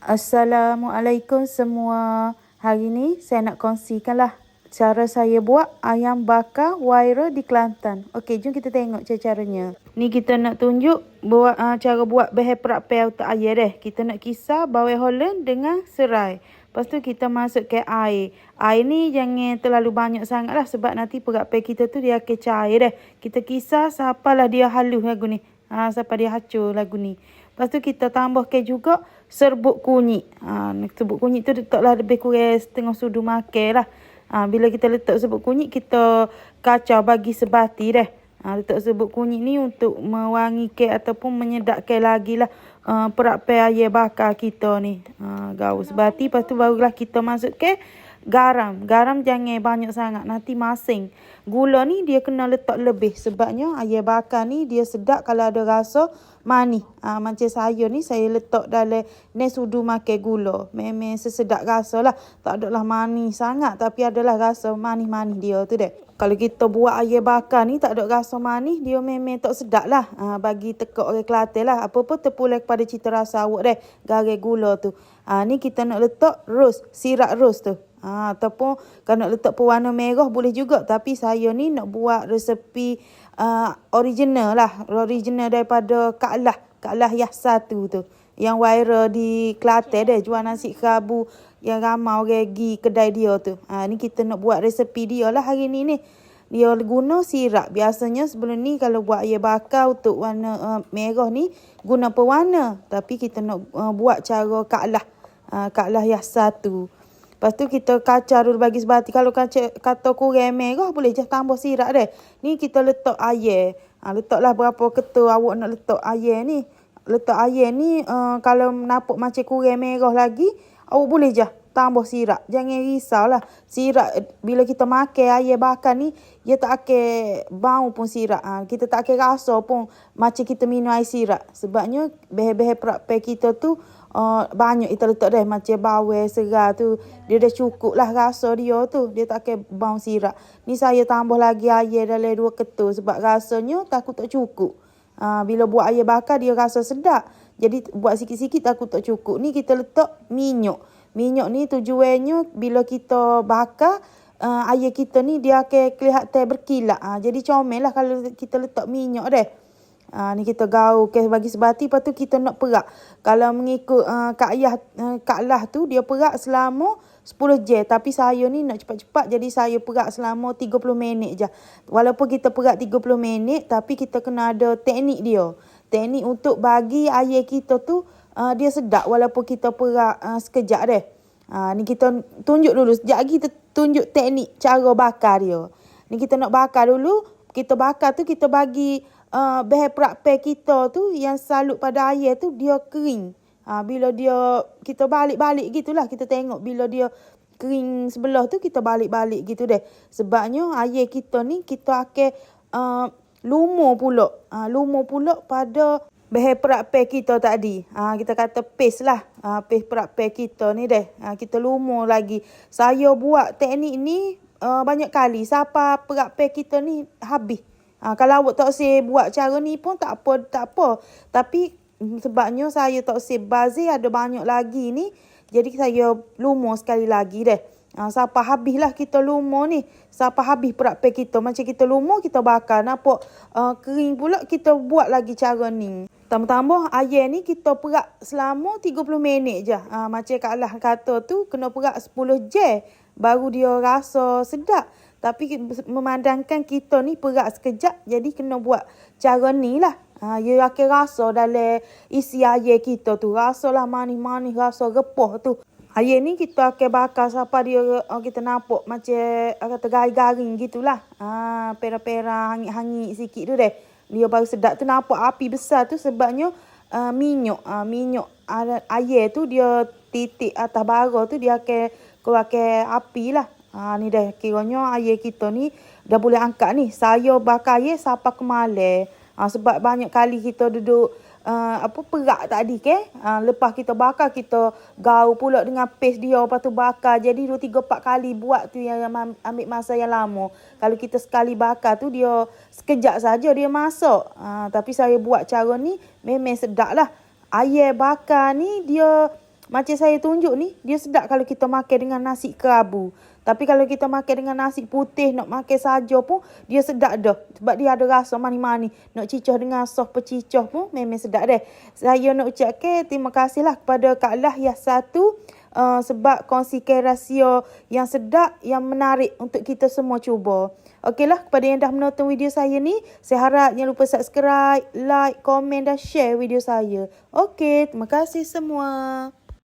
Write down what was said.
Assalamualaikum semua. Hari ni saya nak kongsikanlah cara saya buat ayam bakar waira di Kelantan. Okey, jom kita tengok cara-caranya. Ni kita nak tunjuk buat uh, cara buat behel perak untuk air deh. Kita nak kisar bawang holland dengan serai. Lepas tu kita masuk ke air. Air ni jangan terlalu banyak sangat lah sebab nanti perak pe kita tu dia akan cair deh. Kita kisar sapalah dia halus lagu ni. Ha, sampai dia hacur lagu ni. Lepas tu kita tambahkan juga serbuk kunyit. Ha, serbuk kunyit tu letaklah lebih kurang setengah sudu makan lah. Ha, bila kita letak serbuk kunyit, kita kacau bagi sebati dah. Ha, letak serbuk kunyit ni untuk mewangikan ataupun menyedapkan lagi lah uh, perak pe air bakar kita ni. Ha, gaus sebati. Lepas tu barulah kita masuk ke garam. Garam jangan banyak sangat. Nanti masing. Gula ni dia kena letak lebih. Sebabnya air bakar ni dia sedap kalau ada rasa manis. Ha, macam saya ni saya letak dalam ni sudu makan gula. Memang sesedap rasa lah. Tak adalah manis sangat. Tapi adalah rasa manis-manis dia tu deh. Kalau kita buat air bakar ni tak ada rasa manis. Dia memang tak sedap lah. Ha, bagi tekak orang Kelantan lah. Apa-apa terpulang kepada cita rasa awak deh. Garai gula tu. Ha, ni kita nak letak rose. Sirap rose tu. Ha, ataupun kalau nak letak pewarna merah boleh juga. Tapi saya ni nak buat resepi uh, original lah. Original daripada Kak Lah. Kak Lah yang satu tu. Yang viral di Kelantan dia. Jual nasi kerabu yang ramai orang pergi kedai dia tu. Ha, ni kita nak buat resepi dia lah hari ni ni. Dia guna sirap. Biasanya sebelum ni kalau buat air bakar untuk warna uh, merah ni. Guna pewarna. Tapi kita nak uh, buat cara Kak Lah. Uh, Kak Lah yang satu. Lepas tu kita kacau dulu bagi sebati. Kalau kaca, kata kurang merah boleh je tambah sirap deh. Ni kita letak air. Ha, letaklah berapa ketul awak nak letak air ni. Letak air ni uh, kalau nampak macam kurang merah lagi. Awak boleh je tambah sirap. Jangan risau lah. Sirap bila kita makan air bakar ni. Dia tak akan bau pun sirap. Ha, kita tak akan rasa pun macam kita minum air sirap. Sebabnya behel-behel perak kita tu uh, banyak kita letak dah macam bawang segar tu dia dah cukup lah rasa dia tu dia tak akan bau sirap ni saya tambah lagi air dalam dua ketul sebab rasanya takut tak cukup uh, bila buat air bakar dia rasa sedap jadi buat sikit-sikit takut tak cukup ni kita letak minyak minyak ni tujuannya bila kita bakar uh, air kita ni dia akan kelihatan berkilat uh, jadi comel lah kalau kita letak minyak deh Ha, ni kita gaul ke bagi sebati lepas tu kita nak perak. Kalau mengikut uh, Kak Ayah uh, Kak Lah tu dia perak selama 10 jam tapi saya ni nak cepat-cepat jadi saya perak selama 30 minit je. Walaupun kita perak 30 minit tapi kita kena ada teknik dia. Teknik untuk bagi air kita tu uh, dia sedap walaupun kita perak uh, sekejap deh. Ha, ni kita tunjuk dulu sekejap lagi kita tunjuk teknik cara bakar dia. Ni kita nak bakar dulu. Kita bakar tu kita bagi uh, behel prakpe kita tu yang salut pada air tu dia kering. Ha, bila dia kita balik-balik gitulah kita tengok bila dia kering sebelah tu kita balik-balik gitu deh. Sebabnya air kita ni kita akan uh, lumur pula. Ha, lumur pula pada behel prakpe kita tadi. Ha, kita kata paste lah. Ha, paste prakpe kita ni deh. Ha, kita lumur lagi. Saya buat teknik ni uh, banyak kali. Siapa prakpe kita ni habis. Ha, kalau awak tak usah buat cara ni pun tak apa, tak apa. Tapi mm, sebabnya saya tak usah bazir ada banyak lagi ni. Jadi saya lumur sekali lagi deh. Ha, siapa habislah kita lumur ni. Siapa habis perak kita. Macam kita lumur, kita bakar. Nampak uh, kering pula, kita buat lagi cara ni. Tambah-tambah air ni kita perak selama 30 minit je. Ha, macam Kak Allah kata tu, kena perak 10 jam. Baru dia rasa sedap. Tapi memandangkan kita ni perak sekejap. Jadi kena buat cara ni lah. Ha, ia akan rasa dalam isi air kita tu. Rasa lah manis-manis, rasa repah tu. Air ni kita akan bakar sampai dia oh, kita nampak macam kata garing-garing gitulah. Ha, pera-pera hangit-hangit sikit tu deh. Dia baru sedap tu nampak api besar tu sebabnya uh, minyak. Uh, minyak air tu dia titik atas bara tu dia akan keluarkan api lah. Ha, ni dah kiranya air kita ni dah boleh angkat ni. Saya bakar air sampai ke malam. Ha, sebab banyak kali kita duduk uh, apa perak tadi ke. Ha, lepas kita bakar kita gaul pula dengan paste dia. Lepas tu bakar. Jadi dua tiga empat kali buat tu yang ambil masa yang lama. Kalau kita sekali bakar tu dia sekejap saja dia masak. Ha, tapi saya buat cara ni memang sedap lah. Air bakar ni dia macam saya tunjuk ni, dia sedap kalau kita makan dengan nasi kerabu. Tapi kalau kita makan dengan nasi putih, nak makan saja pun, dia sedap dah. Sebab dia ada rasa mani-mani. Nak cicah dengan sos pecicah pun, memang sedap deh. Saya nak ucapkan terima kasihlah kepada Kak Lah yang satu. Uh, sebab kongsikan rahsia yang sedap, yang menarik untuk kita semua cuba. Okeylah, kepada yang dah menonton video saya ni, saya harap jangan lupa subscribe, like, komen dan share video saya. Okey, terima kasih semua.